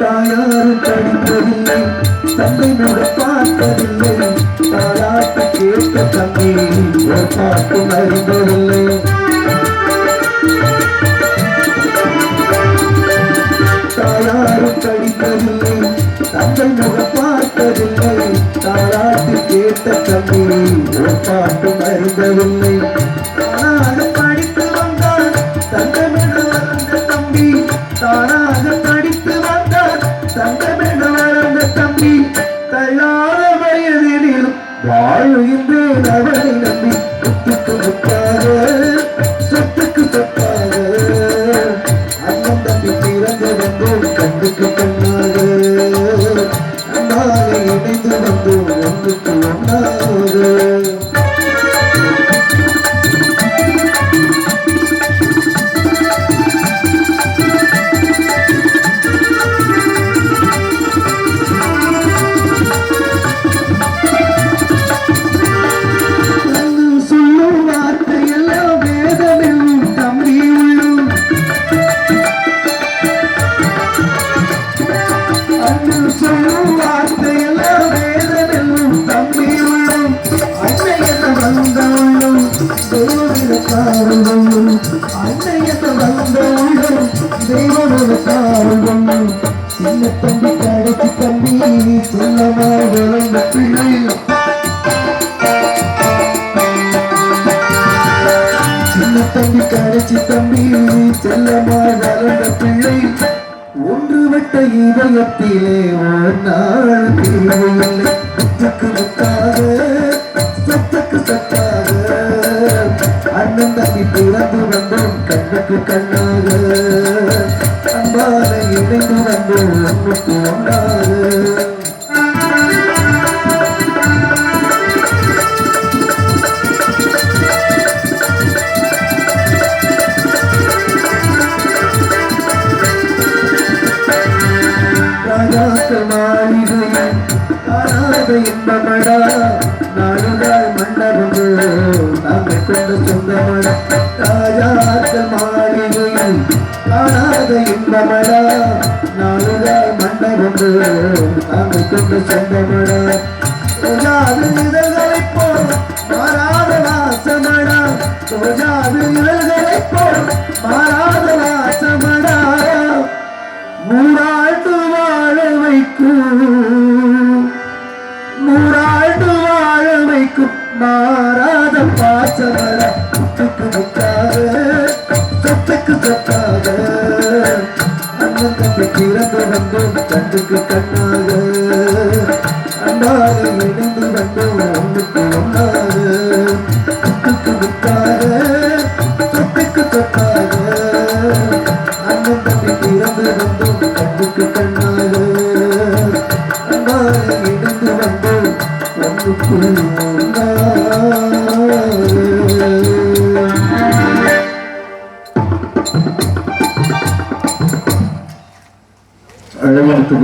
தாயாரும் படிப்பதில்லை தந்தை முக பார்ப்பதில்லை தாராட்டு கேட்க தம்பி ஒரு அறிந்ததில்லை தாயாரும் தந்தை முக பார்ப்பதில்லை கேட்ட தம்பி பாட்டும் அறிந்ததில்லை தானாக படித்து வந்தார் தங்கமென வளர்ந்த தம்பி. தானாக படித்து வந்தார் தங்கமென வளர்ந்த தம்பி. தள்ளாத வாழுகின்றேன் அவனை நம்பி. முத்துக்கு முத்தாக வந்தோம் உள்ளும் அன்னை வந்த உள்ளும் தெய்வமிருக்காரும் உள்ளும் சின்ன தம்பி கடைசி தம்பி சொல்லமா வளர்ந்த பிள்ளை சின்ன தம்பி கடைசி தம்பி. செல்லமா வளர்ந்த பிள்ளை ஒன்று விட்ட இதயத்திலே ஒரு நாள் சத்தாக அண்ணன் தம்பி பிறந்து வந்தோம் கண்ணுக்கு கண்ணாக. அன்பான இணைந்து வந்தோம் அன்புக்கு ஒன்றாக. மாளிகை காணாத இன்பமடா. நாடுகள் மன்னரும் நாங்கள் கொண்ட சொந்தமடா ராஜாக்கள் மாளிகையில் காணாத இன்பமடா நாடுகால் மண்டபங்கள் அங்கு கொண்ட சொந்தமடா ரோஜாது இதழ்களைப் போல் மாறாத வாசமடா ரோஜாது வாழ வைக்கும் மாறாத பாசமர முத்துக்கு முத்தாக சத்துக்கு சொத்தாக அண்ணன் தம்பி பிறந்து வந்தோம் தந்துக்கு கண்ணாக அன்பாக இணைந்து வந்தோம் sabemos de tu